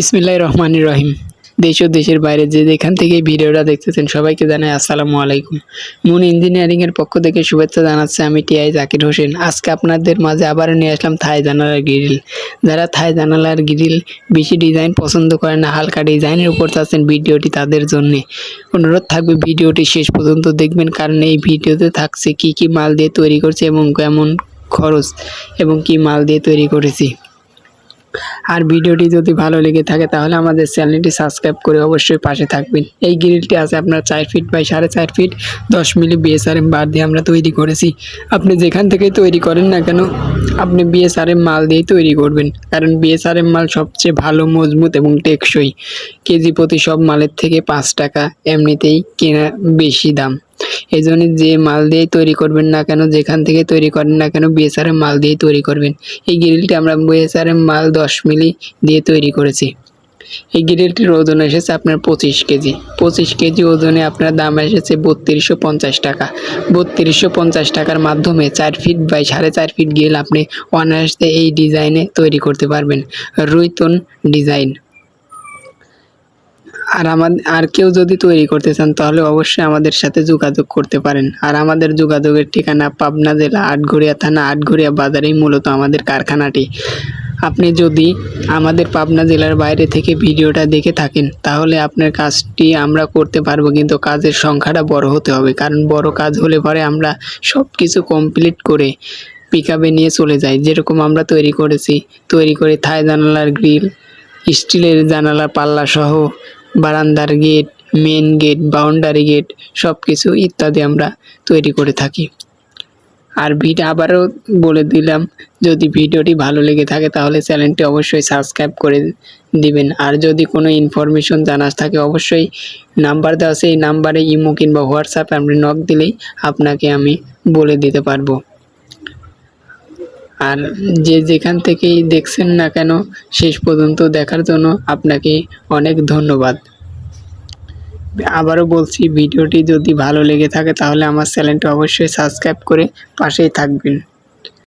বিসমিল্লাহ রহমান রহিম। দেশ ও দেশের বাইরে যে যেখান থেকে ভিডিওটা দেখতেছেন সবাইকে জানাই আসসালামু আলাইকুম। মুন ইঞ্জিনিয়ারিংয়ের পক্ষ থেকে শুভেচ্ছা জানাচ্ছি আমি টিআই জাকির হোসেন। আজকে আপনাদের মাঝে আবারও নিয়ে আসলাম থাই জানালার গ্রিল। যারা থাই জানালার গ্রিল বেশি ডিজাইন পছন্দ করেন না, হালকা ডিজাইনের উপর চাচ্ছেন ভিডিওটি তাদের জন্য। অনুরোধ থাকবে ভিডিওটি শেষ পর্যন্ত দেখবেন, কারণ এই ভিডিওতে থাকছে কি কি মাল দিয়ে তৈরি করছে এবং কেমন খরচ এবং কি মাল দিয়ে তৈরি করেছি। আর ভিডিওটি যদি ভালো লেগে থাকে তাহলে আমাদের চ্যানেলটি সাবস্ক্রাইব করে অবশ্যই পাশে থাকবেন। এই গ্রিলটি আছে আপনার চার ফিট বাই সাড়ে চার ফিট, দশ মিলি বিএসআরএম বার দিয়ে আমরা তৈরি করেছি। আপনি যেখান থেকে তৈরি করেন না কেন, আপনি বিএসআরএম মাল দিয়েই তৈরি করবেন। কারণ বিএসআরএম মাল সবচেয়ে ভালো, মজবুত এবং টেকসই। কেজি প্রতি সব মালের থেকে পাঁচ টাকা, এমনিতেই কেনা বেশি দাম। এই জন্য যে মাল দিয়ে তৈরি করবেন না কেন, যেখান থেকে তৈরি করেন না কেন বিএসআরএম মাল দিয়ে তৈরি করবেন। এই গ্রিলটি আমরা বিএসআরএম মাল দশ মিলি দিয়ে তৈরি করেছি। এই গ্রিলটির ওজন এসেছে আপনার পঁচিশ কেজি। পঁচিশ কেজি ওজনে আপনার দাম এসেছে বত্রিশশো পঞ্চাশ টাকা। বত্রিশশো পঞ্চাশ টাকার মাধ্যমে চার ফিট বাই সাড়ে চার ফিট গ্রিল আপনি অনায়াসে এই ডিজাইনে তৈরি করতে পারবেন। রুইতন ডিজাইন। আর আমাদের আর কেউ যদি তৈরি করতে চান, তাহলে অবশ্যই আমাদের সাথে যোগাযোগ করতে পারেন। আর আমাদের যোগাযোগের ঠিকানা পাবনা জেলা আটঘরিয়া থানা আটঘরিয়া বাজারেই মূলত আমাদের কারখানাটি। আপনি যদি আমাদের পাবনা জেলার বাইরে থেকে ভিডিওটা দেখে থাকেন, তাহলে আপনার কাজটি আমরা করতে পারব, কিন্তু কাজের সংখ্যাটা বড় হতে হবে। কারণ বড় কাজ হলে পরে আমরা সব কিছু কমপ্লিট করে পিক নিয়ে চলে যাই। যেরকম আমরা তৈরি করেছি, তৈরি করে থাই জানালার গ্রিল, স্টিলের জানালার পাল্লা সহ বারান্দার gate main gate boundary gate সব কিছু ইত্যাদি আমরা তৈরি করে থাকি। আর ভিডিও আবারও বলে দিলাম, যদি ভিডিওটি ভালো লেগে থাকে তাহলে চ্যানেলটি অবশ্যই সাবস্ক্রাইব করে দিবেন। আর যদি কোনো ইনফরমেশন জানার থাকে, অবশ্যই নাম্বার দেওয়া সেই নাম্বারে ইমো কিংবা হোয়াটসঅ্যাপে আপনি নক দিলেই আপনাকে আমি বলে দিতে পারব। আর যে যেখান থেকেই দেখছেন না কেন, শেষ পর্যন্ত দেখার জন্য আপনাকে অনেক ধন্যবাদ। আবারও বলছি, ভিডিওটি যদি ভালো লেগে থাকে তাহলে আমার চ্যানেলটি অবশ্যই সাবস্ক্রাইব করে পাশেই থাকবেন।